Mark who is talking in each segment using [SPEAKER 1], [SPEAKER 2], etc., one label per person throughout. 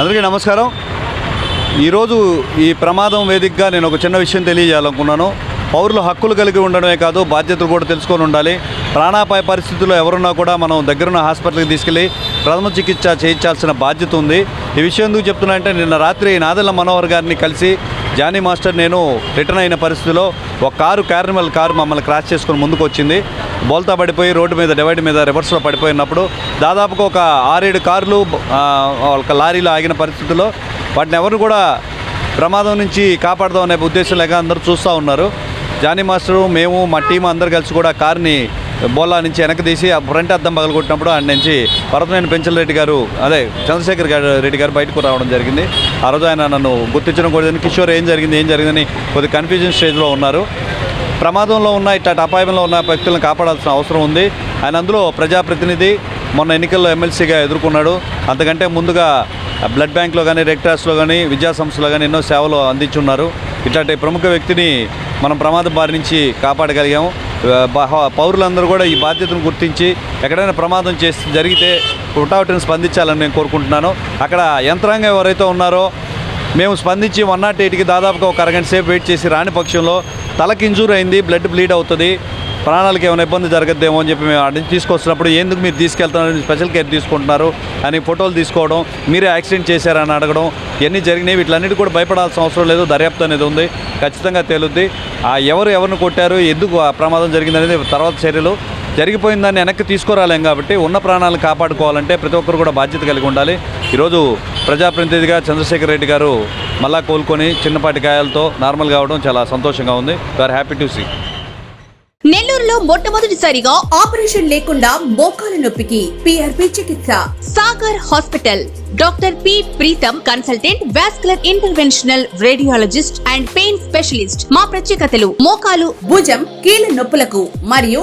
[SPEAKER 1] అందరికీ నమస్కారం. ఈరోజు ఈ ప్రమాదం వేదికగా నేను ఒక చిన్న విషయం తెలియజేయాలనుకున్నాను. పౌరులు హక్కులు కలిగి ఉండడమే కాదు బాధ్యతలు కూడా తెలుసుకొని ఉండాలి. ప్రాణాపాయ పరిస్థితుల్లో ఎవరున్నా కూడా మనం దగ్గరున్న హాస్పిటల్కి తీసుకెళ్ళి ప్రథమ చికిత్స చేయించాల్సిన బాధ్యత ఉంది. ఈ విషయం ఎందుకు చెప్తున్నా అంటే నిన్న రాత్రి నాదెల్ల మనోహర్ గారిని కలిసి జానీ మాస్టర్ నేను రిటర్న్ అయిన పరిస్థితిలో ఒక కారు కార్నివల్ కారు మమ్మల్ని క్రాస్ చేసుకుని ముందుకు వచ్చింది బోల్తా పడిపోయి రోడ్డు మీద డివైడ్ మీద రివర్స్లో పడిపోయినప్పుడు దాదాపుగా ఒక ఆరేడు కార్లు ఒక లారీలో ఆగిన పరిస్థితుల్లో వాటిని ఎవరు కూడా ప్రమాదం నుంచి కాపాడదాం అనే ఉద్దేశం లేక అందరూ చూస్తూ ఉన్నారు. జానీ మాస్టరు మేము మా టీం అందరు కలిసి కూడా కార్ని బోలా నుంచి వెనక్కి తీసి ఆ ఫ్రంట్ అద్దం పగలగొట్టినప్పుడు ఆయన నుంచి పర్వతనేని పెంచలరెడ్డి గారు అదే చంద్రశేఖర్ గారు రెడ్డి గారు బయటకు రావడం జరిగింది. ఆ రోజు ఆయన నన్ను గుర్తించడం కూడా కిషోర్ ఏం జరిగింది ఏం జరిగిందని కొద్ది కన్ఫ్యూజన్ స్టేజ్లో ఉన్నారు. ప్రమాదంలో ఉన్న ఇట్లాంటి అపాయంలో ఉన్న వ్యక్తులను కాపాడాల్సిన అవసరం ఉంది. ఆయన అందులో ప్రజాప్రతినిధి మొన్న ఎన్నికల్లో ఎమ్మెల్సీగా ఎదుర్కొన్నాడు. అంతకంటే ముందుగా బ్లడ్ బ్యాంక్లో కానీ రెడ్ క్రాస్లో కానీ విద్యా సంస్థలో కానీ ఎన్నో సేవలు అందించున్నారు. ఇట్లాంటి ప్రముఖ వ్యక్తిని మనం ప్రమాద బారి నుంచి కాపాడగలిగాము పౌరులందరూ కూడా ఈ బాధ్యతను గుర్తించి ఎక్కడైనా ప్రమాదం చేసి జరిగితే హుటాహుటిని స్పందించాలని నేను కోరుకుంటున్నాను. అక్కడ యంత్రాంగం ఎవరైతే ఉన్నారో మేము స్పందించి వన్ నాట్ ఎయిట్కి దాదాపుగా ఒక అరగంట సేపు వెయిట్ చేసి రాని పక్షంలో తలకి ఇంజూర్ అయింది బ్లడ్ బ్లీడ్ అవుతుంది. ప్రాణాలకు ఏమైనా ఇబ్బంది జరగద్దేమో అని చెప్పి మేము అడిగి తీసుకొస్తున్నప్పుడు ఎందుకు మీరు తీసుకెళ్తున్నారు స్పెషల్ కేర్ తీసుకుంటున్నారు అని ఫోటోలు తీసుకోవడం మీరే యాక్సిడెంట్ చేశారని అడగడం ఇవన్నీ జరిగినాయి వీటిలన్నిటి కూడా భయపడాల్సిన అవసరం లేదు దర్యాప్తు అనేది ఉంది ఖచ్చితంగా తేలుద్ది. ఆ ఎవరు ఎవరిని కొట్టారు ఎందుకు ఆ ప్రమాదం జరిగిందనేది తర్వాత చర్యలు జరిగిపోయిన దాన్ని వెనక్కి తీసుకురాలేం కాబట్టి ఉన్న ప్రాణాలను కాపాడుకోవాలంటే ప్రతి ఒక్కరు కూడా బాధ్యత కలిగి ఉండాలి. ఈరోజు ప్రజాప్రతినిధిగా చంద్రశేఖర్ రెడ్డి గారు మళ్ళా కోలుకొని చిన్నపాటి గాయాలతో నార్మల్ కావడం చాలా సంతోషంగా ఉంది. ఆర్ హ్యాపీ టు సీ
[SPEAKER 2] నెల్లూరులో మొట్టమొదటిసారిగా ఆపరేషన్ లేకుండా మోకాల నొప్పికి పిఆర్పి చికిత్స. Sagar hospital. Doctor P Preetham consultant vascular interventional radiologist and pain specialist. మా ప్రత్యేకతలు మోకాలు భుజం కీళ్ళ నొప్పులకు మరియు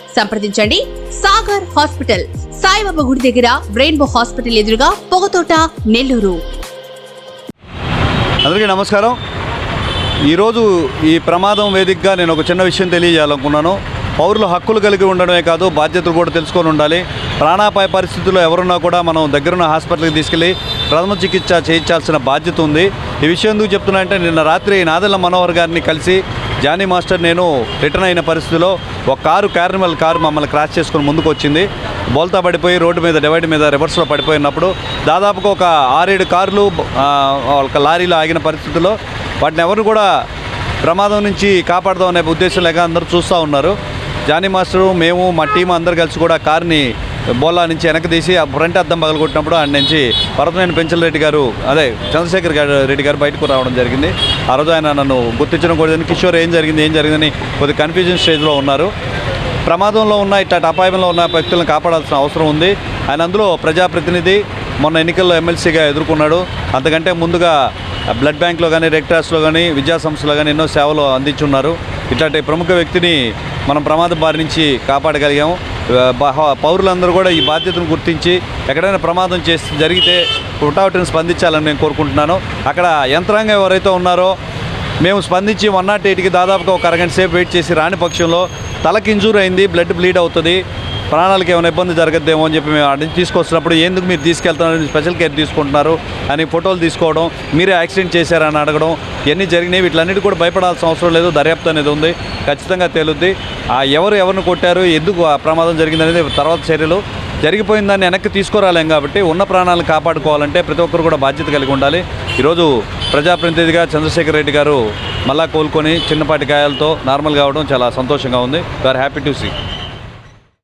[SPEAKER 2] సంప్రదించండి. సాగర్ హాస్పిటల్ సాయిబాబా గుడి దగ్గర రెయిన్బో హాస్పిటల్ ఎదురుగా పొగతోట నెల్లూరు.
[SPEAKER 1] అందరికీ నమస్కారం. ఈరోజు ఈ ప్రమాదం వేదికగా నేను ఒక చిన్న విషయం తెలియజేయాలనుకున్నాను. పౌరులు హక్కులు కలిగి ఉండడమే కాదు బాధ్యతలు కూడా తెలుసుకొని ఉండాలి. ప్రాణాపాయ పరిస్థితుల్లో ఎవరున్నా కూడా మనం దగ్గరున్న హాస్పిటల్కి తీసుకెళ్ళి ప్రథమ చికిత్స చేయించాల్సిన బాధ్యత ఉంది. ఈ విషయం ఎందుకు చెప్తున్నా అంటే నిన్న రాత్రి నాదెల్ల మనోహర్ గారిని కలిసి జానీ మాస్టర్ నేను రిటర్న్ అయిన పరిస్థితిలో ఒక కారు క్యారిమల్ కారు మమ్మల్ని క్రాస్ చేసుకుని ముందుకు వచ్చింది బోల్తా పడిపోయి రోడ్డు మీద డివైడ్ మీద రివర్స్లో పడిపోయినప్పుడు దాదాపుగా ఒక ఆరేడు కార్లు ఒక లారీలో ఆగిన పరిస్థితుల్లో వాటిని ఎవరు కూడా ప్రమాదం నుంచి కాపాడదాం అనే ఉద్దేశం లేక అందరూ చూస్తూ ఉన్నారు. జానీ మాస్టరు మేము మా టీం అందరు కలిసి కూడా కార్ని బోలా నుంచి వెనక్కి తీసి ఆ ఫ్రంట్ అద్దం పగలగొట్టినప్పుడు ఆయన నుంచి పర్వతనేని పెంచల్ రెడ్డి గారు అదే చంద్రశేఖర్ గారు రెడ్డి గారు బయటకు రావడం జరిగింది. ఆ రోజు ఆయన నన్ను గుర్తించడం కూడా కిషోర్ ఏం జరిగింది ఏం జరిగిందని కొద్ది కన్ఫ్యూజన్ స్టేజ్లో ఉన్నారు. ప్రమాదంలో ఉన్న ఇట్లాంటి అపాయంలో ఉన్న వ్యక్తులను కాపాడాల్సిన అవసరం ఉంది. ఆయన అందులో ప్రజాప్రతినిధి మొన్న ఎన్నికల్లో ఎమ్మెల్సీగా ఎదుర్కొన్నాడు. అంతకంటే ముందుగా బ్లడ్ బ్యాంక్లో కానీ రెడ్ క్రాస్లో కానీ విద్యా సంస్థలో కానీ ఎన్నో సేవలు అందించున్నారు. ఇట్లాంటి ప్రముఖ వ్యక్తిని మనం ప్రమాద బారి నుంచి కాపాడగలిగాము. పౌరులందరూ కూడా ఈ బాధ్యతను గుర్తించి ఎక్కడైనా ప్రమాదం చేసి జరిగితే హుటాహుటిని స్పందించాలని నేను కోరుకుంటున్నాను. అక్కడ యంత్రాంగం ఎవరైతే ఉన్నారో మేము స్పందించి వన్ నాట్ ఎయిట్కి దాదాపుగా ఒక అరగంట సేపు వెయిట్ చేసి రాని పక్షంలో తలకి ఇంజూర్ అయింది బ్లడ్ బ్లీడ్ అవుతుంది. ప్రాణాలకు ఏమైనా ఇబ్బంది జరగద్దేమో అని చెప్పి మేము అడిగి తీసుకొస్తున్నప్పుడు ఎందుకు మీరు తీసుకెళ్తున్నారు స్పెషల్ కేర్ తీసుకుంటున్నారు అని ఫోటోలు తీసుకోవడం మీరే యాక్సిడెంట్ చేశారని అడగడం ఇవన్నీ జరిగినాయి వీటిలన్నిటి కూడా భయపడాల్సిన అవసరం లేదు దర్యాప్తు అనేది ఉంది ఖచ్చితంగా తేలుద్ది. ఆ ఎవరు ఎవరిని కొట్టారు ఎందుకు ఆ ప్రమాదం జరిగిందనేది తర్వాత చర్యలు. జరిగిపోయిన దాన్ని వెనక్కి తీసుకురాలేం కాబట్టి ఉన్న ప్రాణాలను కాపాడుకోవాలంటే ప్రతి ఒక్కరు కూడా బాధ్యత కలిగి ఉండాలి. ఈరోజు ప్రజాప్రతినిధిగా చంద్రశేఖర్ రెడ్డి గారు మళ్ళా కోలుకొని చిన్నపాటి గాయాలతో నార్మల్ కావడం చాలా సంతోషంగా ఉంది. We are happy to see